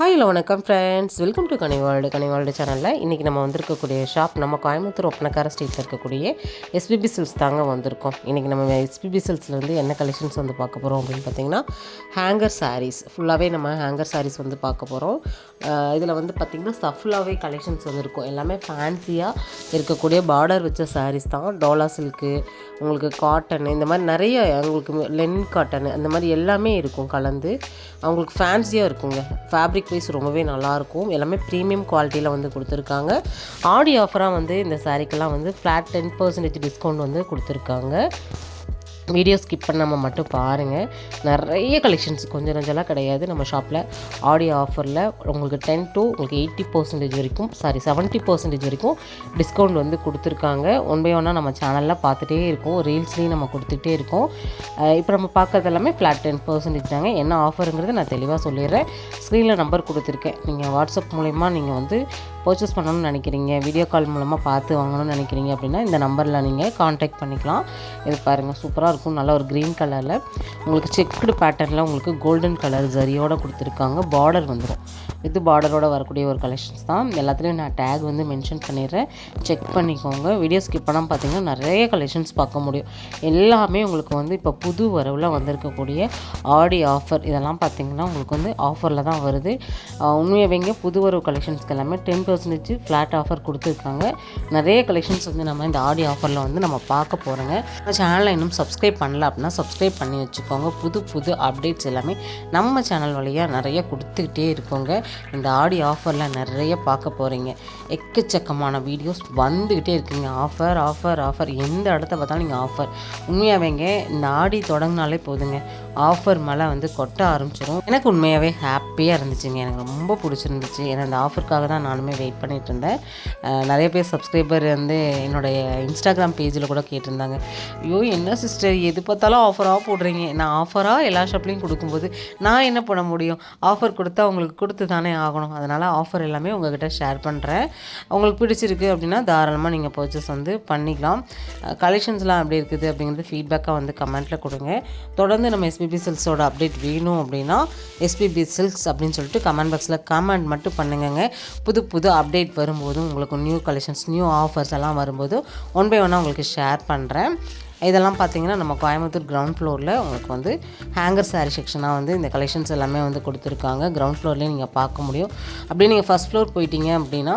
Hi hello வணக்கம் friends welcome to கனிவால்டு கனிவால்டு சேனலில் இன்றைக்கி நம்ம வந்திருக்கக்கூடிய ஷாப் நம்ம கோயம்புத்தூர் ஒப்பனக்கார ஸ்ட்ரீட்டில் இருக்கக்கூடிய எஸ்பிபி சில்ஸ் தாங்க வந்திருக்கோம். இன்றைக்கி நம்ம எஸ்பிபி சில்ஸ்லேருந்து என்ன கலெக்ஷன்ஸ் வந்து பார்க்க போகிறோம் அப்படின்னு பார்த்தீங்கன்னா ஹேங்கர் சாரீஸ் ஃபுல்லாகவே நம்ம ஹேங்கர் சாரீஸ் வந்து பார்க்க போகிறோம் இதில் வந்து பார்த்திங்கன்னா சஃபுல்லாகவே கலெக்ஷன்ஸ் வந்து இருக்கும். எல்லாமே ஃபேன்சியாக இருக்கக்கூடிய பார்டர் வச்ச சாரீஸ் தான். டோலா சில்க்கு உங்களுக்கு காட்டன் இந்த மாதிரி நிறைய உங்களுக்கு லென் காட்டன் அந்த மாதிரி எல்லாமே இருக்கும் கலந்து. அவங்களுக்கு ஃபேன்சியாக இருக்குங்க. ஃபேப்ரிக் வைஸ் ரொம்பவே நல்லாயிருக்கும். எல்லாமே ப்ரீமியம் குவாலிட்டியில் வந்து கொடுத்துருக்காங்க. ஆடி ஆஃபராக வந்து இந்த சாரீக்கெல்லாம் வந்து ஃப்ளாட் டென் பர்சன்டேஜ் டிஸ்கவுண்ட் வந்து கொடுத்துருக்காங்க. வீடியோ ஸ்கிப் பண்ணாமல் மட்டும் பாருங்கள் நிறைய கலெக்ஷன்ஸ் கொஞ்சம் நஞ்சலாம் கிடையாது. நம்ம ஷாப்பில் ஆடியோ ஆஃபரில் உங்களுக்கு டென் டு உங்களுக்கு எயிட்டி பர்சன்டேஜ் வரைக்கும் சாரி செவன்ட்டி பர்சன்டேஜ் வரைக்கும் டிஸ்கவுண்ட் வந்து கொடுத்துருக்காங்க. ஒன் பை ஒன்னாக நம்ம சேனலில் பார்த்துட்டே இருக்கோம். ரீல்ஸ்லேயும் நம்ம கொடுத்துட்டே இருக்கோம். இப்போ நம்ம பார்க்கறது எல்லாமே ஃப்ளாட் டென் பர்சன்டேஜ் தாங்க. என்ன ஆஃபருங்கிறது நான் தெளிவாக சொல்லிடுறேன். ஸ்க்ரீனில் நம்பர் கொடுத்துருக்கேன். நீங்கள் வாட்ஸ்அப் மூலயமா நீங்கள் வந்து பர்ச்சேஸ் பண்ணணும்னு நினைக்கிறீங்க. வீடியோ கால் மூலமாக பார்த்து வாங்கணும்னு நினைக்கிறீங்க அப்படின்னா இந்த நம்பரில் நீங்கள் காண்டாக்ட் பண்ணிக்கலாம். இது பாருங்கள் சூப்பராக இருக்கும் நல்ல ஒரு க்ரீன் கலரில் உங்களுக்கு செக்குடு பேட்டர்னில் உங்களுக்கு கோல்டன் கலர் ஜரியோட கொடுத்துருக்காங்க. பார்டர் வந்துடும் இது பார்டரோட வரக்கூடிய ஒரு கலெக்ஷன்ஸ் தான். எல்லாத்துலேயும் நான் டேக் வந்து மென்ஷன் பண்ணிடுறேன். செக் பண்ணிக்கோங்க. வீடியோ ஸ்கிப் பண்ணால் பார்த்தீங்கன்னா நிறைய கலெக்ஷன்ஸ் பார்க்க முடியும். எல்லாமே உங்களுக்கு வந்து இப்போ புது வரவில் வந்திருக்கக்கூடிய ஆடி ஆஃபர் இதெல்லாம் பார்த்தீங்கன்னா உங்களுக்கு வந்து ஆஃபரில் தான் வருது. ஆஹ் உண்மையாகவேங்க புது வரவு கலெக்ஷன்ஸ்க்கு எல்லாமே டென் பர்சன்டேஜ் ஃப்ளாட் ஆஃபர் கொடுத்துருக்காங்க. நிறைய கலெக்ஷன்ஸ் வந்து நம்ம இந்த ஆடி ஆஃபரில் வந்து நம்ம பார்க்க போகிறோங்க சேனலை இன்னும் சப்ஸ்கிரைப் பண்ணல அப்படின்னா சப்ஸ்கிரைப் பண்ணி வச்சுக்கோங்க. புது புது அப்டேட்ஸ் எல்லாமே நம்ம சேனல் வழியாக நிறைய கொடுத்துக்கிட்டே இருக்கோங்க. இந்த ஆடி ஆஃபரில் நிறைய பார்க்க போகிறீங்க எக்கச்சக்கமான வீடியோஸ் வந்துக்கிட்டே இருக்குங்க. ஆஃபர் ஆஃபர் ஆஃபர் எந்த இடத்த பார்த்தாலும் நீங்கள் ஆஃபர் உண்மையாகவேங்க இந்த ஆடி தொடங்கினாலே போதுங்க. ஆஃபர் மழை வந்து கொட்ட ஆரம்பிச்சிடும் எனக்கு உண்மையாகவே ஹாப்பியாக இருந்துச்சுங்க. எனக்கு ரொம்ப பிடிச்சிருந்துச்சு. ஏன்னா அந்த ஆஃபருக்காக தான் நானுமே வெயிட் பண்ணிகிட்டு இருந்தேன். நிறைய பேர் சப்ஸ்கிரைபர் வந்து என்னுடைய இன்ஸ்டாகிராம் பேஜில் கூட கேட்டிருந்தாங்க. ஐயோ என்ன சிஸ்டர் எது பார்த்தாலும் ஆஃபராக போடுறீங்க. நான் ஆஃபராக எல்லா ஷாப்லேயும் கொடுக்கும்போது நான் என்ன பண்ண முடியும்? ஆஃபர் கொடுத்தா உங்களுக்கு கொடுத்து தானே ஆகணும். அதனால் ஆஃபர் எல்லாமே உங்ககிட்ட ஷேர் பண்ணுறேன் உங்களுக்கு பிடிச்சிருக்கு அப்படின்னா தாராளமாக நீங்கள் பர்ச்சேஸ் வந்து பண்ணிக்கலாம். கலெக்ஷன்ஸ்லாம் எப்படி இருக்குது அப்படிங்கிறது ஃபீட்பேக்காக வந்து கமெண்ட்டில் கொடுங்க. தொடர்ந்து நம்ம எஸ்பிபி சில்க்ஸோட அப்டேட் வேணும் அப்படின்னா எஸ்பிபி சில்க்ஸ் அப்படின்னு சொல்லிட்டு கமெண்ட் பாக்ஸில் கமெண்ட் மட்டும் பண்ணுங்கங்க. புது புது அப்டேட் வரும்போது உங்களுக்கு நியூ கலெக்ஷன்ஸ் நியூ ஆஃபர்ஸ் எல்லாம் வரும்போது ஒன் பை ஒன்னாக உங்களுக்கு ஷேர் பண்ணுறேன் இதெல்லாம் பார்த்தீங்கன்னா நம்ம கோயம்புத்தூர் கிரவுண்ட் ஃப்ளோரில் உங்களுக்கு வந்து ஹேங்கர் சாரீ செக்ஷனாக வந்து இந்த கலெக்ஷன்ஸ் எல்லாமே வந்து கொடுத்துருக்காங்க. கிரவுண்ட் ஃப்ளோர்லேயே நீங்கள் பார்க்க முடியும். அப்படியே நீங்கள் ஃபஸ்ட் ஃப்ளோர் போயிட்டீங்க அப்படின்னா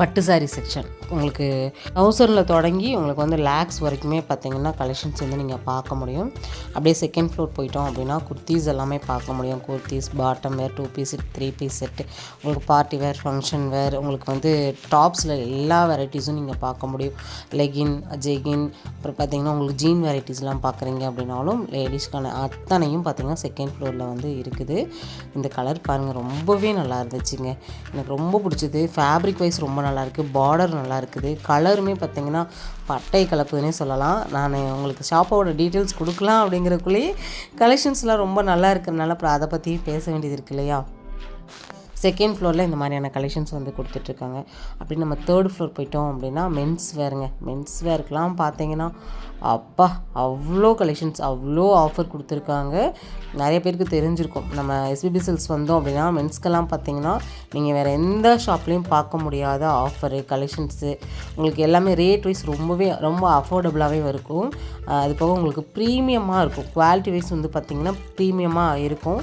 பட்டு சாரீ செக்ஷன் உங்களுக்கு தௌசண்டில் தொடங்கி உங்களுக்கு வந்து லேக்ஸ் வரைக்குமே பார்த்தீங்கன்னா கலெக்ஷன்ஸ் வந்து நீங்கள் பார்க்க முடியும். அப்படியே செகண்ட் ஃப்ளோர் போயிட்டோம் அப்படின்னா குர்த்தீஸ் எல்லாமே பார்க்க முடியும். Kurtis bottom wear two piece set three piece set உங்களுக்கு பார்ட்டி வேர் ஃபங்க்ஷன் வேர் உங்களுக்கு வந்து டாப்ஸில் எல்லா வெரைட்டிஸும் நீங்கள் பார்க்க முடியும். லெகின் ஜெகின் அப்புறம் பார்த்தீங்கன்னா உங்களுக்கு ஜீன் வெரைட்டிஸ்லாம் பார்க்குறீங்க அப்படின்னாலும் லேடிஸ்க்கான அத்தனையும் பார்த்தீங்கன்னா செகண்ட் ஃப்ளோரில் வந்து இருக்குது. இந்த கலர் பாருங்கள் ரொம்பவே நல்லா இருந்துச்சுங்க. எனக்கு ரொம்ப பிடிச்சது. ஃபேப்ரிக் வைஸ் ரொம்ப நல்லாயிருக்கு பார்டர் நல்லா நல்லா இருக்குது. கலருமே பார்த்தீங்கன்னா பட்டை கலப்புதுன்னே சொல்லலாம். நான் உங்களுக்கு ஷாப்போட டீட்டெயில்ஸ் கொடுக்கலாம் அப்படிங்கிறக்குள்ளேயே கலெக்ஷன்ஸ்லாம் ரொம்ப நல்லா இருக்கிறனால அப்புறம் அதை பற்றி பேச வேண்டியது இருக்கு இல்லையா? செகண்ட் ஃப்ளோரில் இந்த மாதிரியான கலெக்ஷன்ஸ் வந்து கொடுத்துட்ருக்காங்க. அப்படி நம்ம தேர்ட் ஃப்ளோர் போயிட்டோம் அப்படின்னா மென்ஸ் வேருங்க மென்ஸ் வேர்க்கெலாம் பார்த்தீங்கன்னா அப்பா அவ்வளோ கலெக்ஷன்ஸ் அவ்வளோ ஆஃபர் கொடுத்துருக்காங்க. நிறைய பேருக்கு தெரிஞ்சிருக்கும். நம்ம எஸ்பிபி சில்ஸ் வந்தோம் அப்படின்னா மென்ஸ்க்கெல்லாம் பார்த்தீங்கன்னா நீங்கள் வேறு எந்த ஷாப்லேயும் பார்க்க முடியாத ஆஃபரு கலெக்ஷன்ஸு உங்களுக்கு எல்லாமே ரேட் வைஸ் ரொம்பவே ரொம்ப அஃபோர்டபுளாகவே இருக்கும். அது போக உங்களுக்கு ப்ரீமியமாக இருக்கும். குவாலிட்டி வைஸ் வந்து பார்த்திங்கன்னா ப்ரீமியமாக இருக்கும்.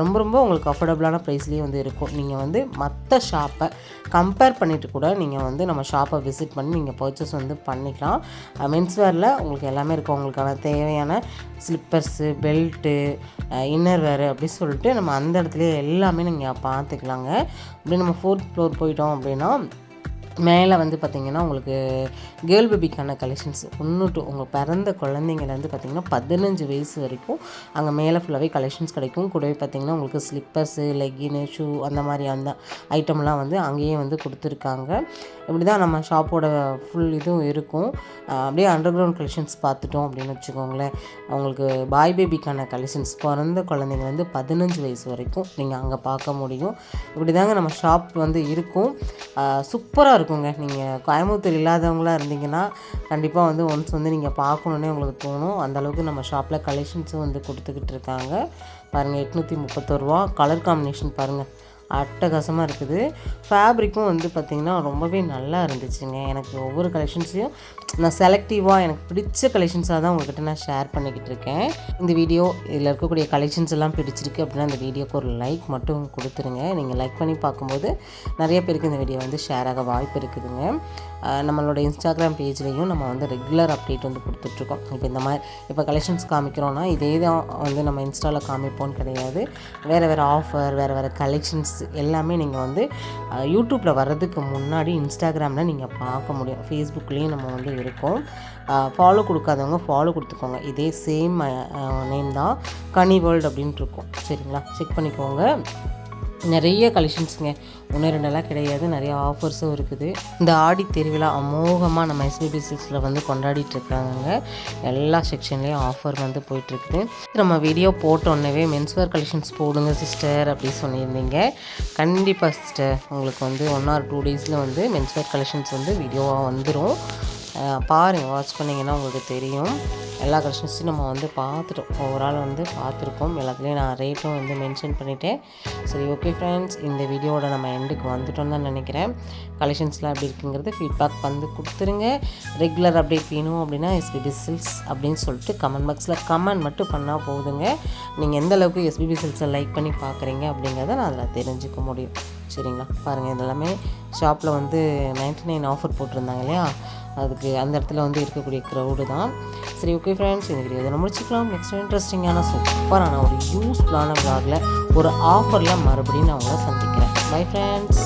ரொம்ப ரொம்ப உங்களுக்கு அஃபோர்டபுளான ப்ரைஸ்லேயே வந்து இருக்கும். நீங்கள் வந்து மற்ற ஷாப்பை கம்பேர் பண்ணிவிட்டு கூட நீங்கள் வந்து நம்ம ஷாப்பை விசிட் பண்ணி நீங்கள் பர்ச்சேஸ் வந்து பண்ணிக்கலாம். மென்ஸ்வேரில் உங்களுக்கு எல்லாமே இருக்கும். உங்களுக்கான தேவையான ஸ்லிப்பர்ஸு பெல்ட்டு இன்னர் வேறு அப்படி சொல்லிட்டு நம்ம அந்த இடத்துலையே எல்லாமே நீங்கள் பார்த்துக்கலாங்க. அப்படி நம்ம ஃபோர்த் ஃப்ளோர் போயிட்டோம் அப்படின்னா மேலே வந்து பார்த்திங்கன்னா உங்களுக்கு கேர்ள் பேபிக்கான கலெக்ஷன்ஸ் ஒன்று டு உங்கள் பிறந்த குழந்தைங்கலேருந்து பார்த்திங்கன்னா பதினஞ்சு வயசு வரைக்கும் அங்கே மேலே ஃபுல்லாகவே கலெக்ஷன்ஸ் கிடைக்கும். கூடவே பார்த்திங்கன்னா உங்களுக்கு ஸ்லிப்பர்ஸு லெகின்னு ஷூ அந்த மாதிரி அந்த ஐட்டம்லாம் வந்து அங்கேயே வந்து கொடுத்துருக்காங்க. இப்படி தான் நம்ம ஷாப்போட ஃபுல் இதுவும் இருக்கும். அப்படியே அண்டர் கிரவுண்ட் கலெக்ஷன்ஸ் பார்த்துட்டோம் அப்படின்னு வச்சுக்கோங்களேன். உங்களுக்கு பாய் பேபிக்கான கலெக்ஷன்ஸ் பிறந்த குழந்தைங்க வந்து பதினஞ்சு வயசு வரைக்கும் நீங்கள் அங்கே பார்க்க முடியும். இப்படி தாங்க நம்ம ஷாப் வந்து இருக்கும். சூப்பராக இருக்கும். இருக்குங்க. நீங்கள் கோயம்புத்தூர் இல்லாதவங்களாக இருந்தீங்கன்னா கண்டிப்பாக வந்து ஒன்ஸ் வந்து நீங்கள் பார்க்கணுன்னே உங்களுக்கு தோணும். அந்த அளவுக்கு நம்ம ஷாப்பில் கலெக்ஷன்ஸும் வந்து கொடுத்துக்கிட்டு இருக்காங்க. பாருங்கள் எட்நூற்றி முப்பத்தோரு கலர் காம்பினேஷன் பாருங்கள் அட்டகாசமாக இருக்குது. ஃபேப்ரிக்கும் வந்து பார்த்திங்கன்னா ரொம்பவே நல்லா இருந்துச்சுங்க. எனக்கு ஒவ்வொரு கலெக்ஷன்ஸையும் நான் செலக்டிவாக எனக்கு பிடிச்ச கலெக்ஷன்ஸாக தான் உங்கள்கிட்ட நான் ஷேர் பண்ணிக்கிட்டு இருக்கேன். இந்த வீடியோ இதில் இருக்கக்கூடிய கலெக்ஷன்ஸ் எல்லாம் பிடிச்சிருக்கு அப்படின்னா இந்த வீடியோக்கு ஒரு லைக் மட்டும் கொடுத்துருங்க. நீங்கள் லைக் பண்ணி பார்க்கும்போது நிறைய பேருக்கு இந்த வீடியோ வந்து ஷேர் ஆக வாய்ப்பு இருக்குதுங்க. நம்மளோட இன்ஸ்டாகிராம் பேஜ்லேயும் நம்ம வந்து ரெகுலர் அப்டேட் வந்து கொடுத்துட்ருக்கோம் இப்போ இந்த மாதிரி இப்போ கலெக்ஷன்ஸ் காமிக்கிறோன்னா இதே தான் வந்து நம்ம இன்ஸ்டாவில் காமிப்போம்னு கிடையாது. வேறு வேறு ஆஃபர் வேறு வேறு கலெக்ஷன்ஸ் எல்லாமே நீங்கள் வந்து யூடியூப்பில் வர்றதுக்கு முன்னாடி இன்ஸ்டாகிராமில் நீங்கள் பார்க்க முடியும். ஃபேஸ்புக்லேயும் நம்ம வந்து இருக்கும். ஃபாலோ கொடுக்காதவங்க ஃபாலோ கொடுத்துக்கோங்க. இதே சேம் நேம் தான் கனி வேர்ல்டு அப்படின்ட்டு இருக்கும். சரிங்களா? செக் பண்ணிக்கோங்க. நிறைய கலெக்ஷன்ஸுங்க ஒன்று ரெண்டெல்லாம் கிடையாது. நிறைய ஆஃபர்ஸும் இருக்குது. இந்த ஆடி திருவிழா அமோகமாக நம்ம எஸ்பிபி சிக்ஸில் வந்து கொண்டாடிட்டு இருக்காங்க எல்லா செக்ஷன்லேயும் ஆஃபர் வந்து போயிட்டுருக்குது. நம்ம வீடியோ போட்டோன்னே மென்ஸ்வேர் கலெக்ஷன்ஸ் போடுங்க சிஸ்டர் அப்படி சொல்லியிருந்தீங்க. கண்டிப்பாக சிஸ்டர் உங்களுக்கு வந்து ஒன் ஆர் டூ டேஸில் வந்து மென்ஸ்வேர் கலெக்ஷன்ஸ் வந்து வீடியோவாக வந்துடும் பாருங்கள் வாட்ச் பண்ணிங்கன்னா உங்களுக்கு தெரியும். எல்லா கலெக்ஷன்ஸையும் நம்ம வந்து பார்த்துட்டோம். ஓவரால் வந்து பார்த்துருக்கோம் எல்லாத்துலேயும் நான் ரேட்டும் வந்து மென்ஷன் பண்ணிட்டேன். சரி ஓகே ஃப்ரெண்ட்ஸ் இந்த வீடியோவோட நம்ம எண்டுக்கு வந்துட்டோம்னு தான் நினைக்கிறேன். கலெக்ஷன்ஸ்லாம் எப்படி இருக்குங்கிறது ஃபீட்பேக் வந்து கொடுத்துருங்க. ரெகுலர் அப்டேட் வேணும் அப்படின்னா எஸ்பிபி சில்ஸ் அப்படின்னு சொல்லிட்டு கமெண்ட் பாக்ஸில் கமெண்ட் மட்டும் பண்ணால் போதுங்க. நீங்கள் எந்த அளவுக்கு எஸ்பிபி சில்ஸை லைக் பண்ணி பார்க்குறீங்க அப்படிங்கிறத நான் அதில் தெரிஞ்சுக்க முடியும். சரிங்களா? பாருங்கள் இதெல்லாமே ஷாப்பில் வந்து நைன்ட்டி நைன் ஆஃபர் போட்டிருந்தாங்க இல்லையா? அதுக்கு அந்த இடத்துல வந்து இருக்கக்கூடிய க்ரௌடு தான். சரி ஓகே ஃப்ரெண்ட்ஸ் இந்த வீடியோ இதை முடிச்சுக்கலாம். நெக்ஸ்ட் இன்ட்ரெஸ்டிங்கான சூப்பரான ஒரு யூஸ்ஃபுல்லான vlogல ஒரு ஆஃபரில் மறுபடியும் நான் உங்களை சந்திக்கிறேன். Bye friends